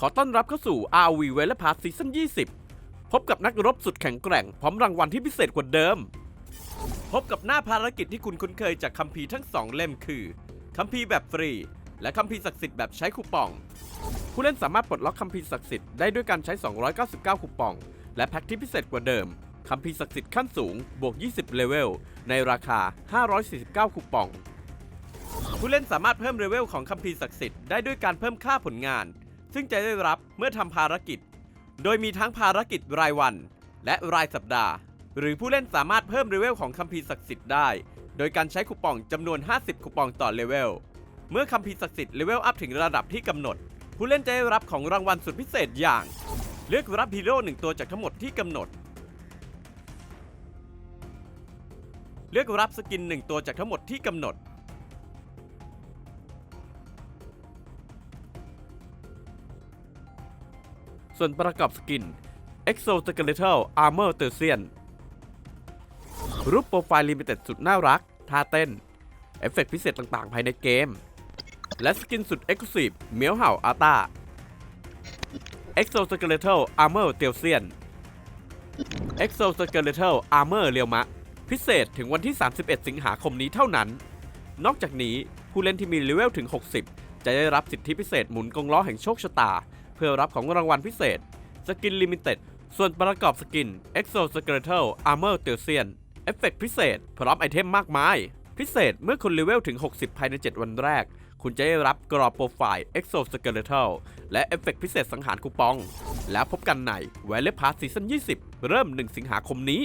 ขอต้อนรับเข้าสู่ RV w e l Pass Season 20 พบกับนักรบสุดแข็งแกร่ง พร้อมรางวัลที่พิเศษกว่าเดิม พบกับหน้าภารกิจที่คุณคุ้นเคยจากคัมภีร์ทั้งสองเล่มคือคัมภีร์แบบฟรี และคัมภีร์ศักดิ์สิทธิ์แบบใช้คูปอง ผู้เล่นสามารถปลดล็อกคัมภีร์ศักดิ์สิทธิ์ได้ด้วยการใช้ 299 คูปอง และแพ็กที่พิเศษกว่าเดิมคัมภีร์ศักดิ์สิทธิ์ขั้นสูงบวก 20 เลเวล ในราคา 549 คูปอง ผู้เล่นสามารถเพิ่มเลเวลของคัมภีร์ศักดิ์สิทธิ์ได้ด้วยการเพิ่มค่าผลงาน ซึ่งจะได้รับเมื่อทำภารกิจ โดยมีทั้งภารกิจรายวัน และรายสัปดาห์ หรือผู้เล่นสามารถเพิ่มเลเวลของคัมภีร์ศักดิ์สิทธิ์ได้ โดยการใช้คูปองจำนวน 50 คูปองต่อเลเวล เมื่อคัมภีร์ศักดิ์สิทธิ์เลเวลอัพถึงระดับที่กำหนด ผู้เล่นจะได้รับของรางวัลสุดพิเศษอย่าง เลือกรับฮีโร่หนึ่งตัวจากทั้งหมดที่กำหนด เลือกรับสกินหนึ่งตัวจากทั้งหมดที่กำหนด ส่วนประกอบสกิน Exoskeletal Armor t e r s i a n รูปโปรไฟล์ลิมิเต็ดสุดน่ารัก ท่าเต้น เอฟเฟกต์พิเศษต่างๆ ภายในเกม และสกินสุด Exclusive เมียวเห่าอาตา Exoskeletal Armor t e r s i a n Exoskeletal Armor เรียวมะ พิเศษถึงวันที่ 31 สิงหาคมนี้เท่านั้น นอกจากนี้ผู้เล่นที่มีเลเวลถึง 60 จะได้รับสิทธิพิเศษหมุนกงล้อแห่งโชคชะตา เพื่อรับของรางวัลพิเศษ สกินลิมิเต็ด ส่วนประกอบสกิน Exoskeletal Armor t e r s i a n เอฟเฟกต์พิเศษ พร้อมไอเทมมากมาย พิเศษเมื่อคุณเลเวลถึง 60 ภายใน 7 วันแรก คุณจะได้รับกรอบโปรไฟล์ Exoskeletal และเอฟเฟกต์พิเศษสังหารคูปอง แล้วพบกันใน w e l l e Pass Season 20 เริ่ม 1 สิงหาคมนี้